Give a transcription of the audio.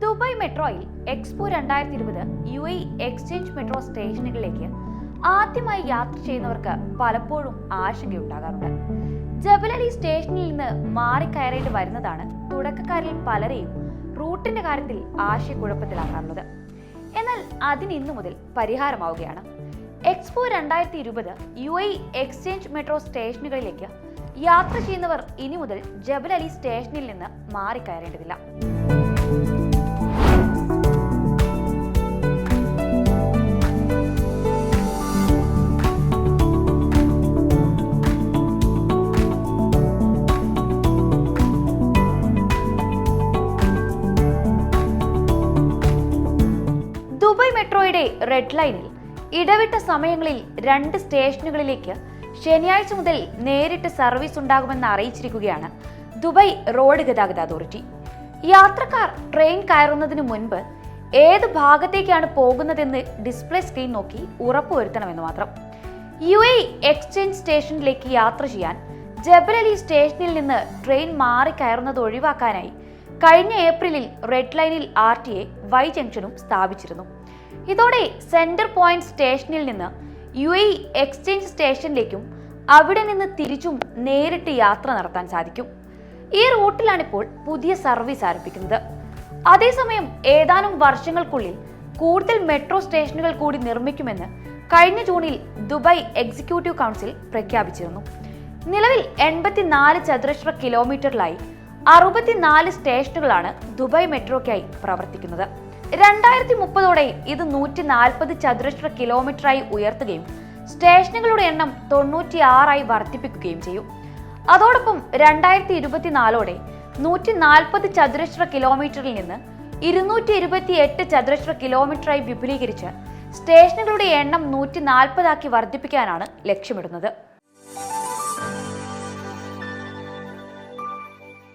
Dubai മെട്രോയിൽ Expo രണ്ടായിരത്തി ഇരുപത് യു എ എക്സ്ചേഞ്ച് മെട്രോ സ്റ്റേഷനുകളിലേക്ക് ആദ്യമായി യാത്ര ചെയ്യുന്നവർക്ക് പലപ്പോഴും ആശങ്കയുണ്ടാകാറുണ്ട്. ജബലലി സ്റ്റേഷനിൽ നിന്ന് മാറിക്കയറേണ്ടി വരുന്നതാണ് തുടക്കക്കാരിൽ പലരെയും റൂട്ടിന്റെ കാര്യത്തിൽ ആശയക്കുഴപ്പത്തിലാക്കാറുള്ളത്. എന്നാൽ അതിന് ഇന്നു മുതൽ പരിഹാരമാവുകയാണ്. എക്സ്പോ രണ്ടായിരത്തി ഇരുപത് യു എ എക്സ്ചേഞ്ച് മെട്രോ സ്റ്റേഷനുകളിലേക്ക് യാത്ര ചെയ്യുന്നവർ ഇനി മുതൽ ജബലലി സ്റ്റേഷനിൽ നിന്ന് മാറിക്കയറേണ്ടതില്ല ദുബായ് റെഡ് ലൈനിൽ ഇടവിട്ട സമയങ്ങളിൽ രണ്ട് സ്റ്റേഷനുകളിലേക്ക് ശനിയാഴ്ച മുതൽ നേരിട്ട് സർവീസ് ഉണ്ടാകുമെന്ന് അറിയിച്ചിരിക്കുകയാണ് ദുബായ് റോഡ് ഗതാഗത അതോറിറ്റി. യാത്രക്കാർ ട്രെയിൻ കയറുന്നതിന് മുൻപ് ഏത് ഭാഗത്തേക്കാണ് പോകുന്നതെന്ന് ഡിസ്പ്ലേ സ്ക്രീൻ നോക്കി ഉറപ്പുവരുത്തണമെന്ന് മാത്രം. യു എ എക്സ്ചേഞ്ച് സ്റ്റേഷനിലേക്ക് യാത്ര ചെയ്യാൻ ജബലലി സ്റ്റേഷനിൽ നിന്ന് ട്രെയിൻ മാറി കയറുന്നത് ഒഴിവാക്കാനായി കഴിഞ്ഞ ഏപ്രിലിൽ റെഡ് ലൈനിൽ ആർ ടി എ വൈ ജംഗ്ഷനും സ്ഥാപിച്ചിരുന്നു. ഇതോടെ സെന്റർ പോയിന്റ് സ്റ്റേഷനിൽ നിന്ന് യു എ എക്സ്ചേഞ്ച് സ്റ്റേഷനിലേക്കും അവിടെ നിന്ന് തിരിച്ചും നേരിട്ട് യാത്ര നടത്താൻ സാധിക്കും. ഈ റൂട്ടിലാണ് ഇപ്പോൾ പുതിയ സർവീസ് ആരംഭിക്കുന്നത്. അതേസമയം ഏതാനും വർഷങ്ങൾക്കുള്ളിൽ കൂടുതൽ മെട്രോ സ്റ്റേഷനുകൾ കൂടി നിർമ്മിക്കുമെന്ന് കഴിഞ്ഞ ജൂണിൽ ദുബായ് എക്സിക്യൂട്ടീവ് കൗൺസിൽ പ്രഖ്യാപിച്ചിരുന്നു. നിലവിൽ എൺപത്തിനാല് ചതുരശ്ര കിലോമീറ്ററിലായി അറുപത്തിനാല് സ്റ്റേഷനുകളാണ് ദുബായ് മെട്രോയ്ക്കായി പ്രവർത്തിക്കുന്നത്. രണ്ടായിരത്തി മുപ്പതോടെ ഇത് നൂറ്റി നാൽപ്പത് ചതുരശ്ര കിലോമീറ്ററായി ഉയർത്തുകയും സ്റ്റേഷനുകളുടെ എണ്ണം തൊണ്ണൂറ്റിയാറായി വർദ്ധിപ്പിക്കുകയും ചെയ്യും. അതോടൊപ്പം രണ്ടായിരത്തി ഇരുപത്തിനാലോടെ നൂറ്റി നാൽപ്പത് ചതുരശ്ര കിലോമീറ്ററിൽ നിന്ന് ഇരുന്നൂറ്റി ഇരുപത്തി എട്ട് ചതുരശ്ര കിലോമീറ്ററായി വിപുലീകരിച്ച് സ്റ്റേഷനുകളുടെ എണ്ണം നൂറ്റി നാൽപ്പതാക്കി വർദ്ധിപ്പിക്കാനാണ് ലക്ഷ്യമിടുന്നത്.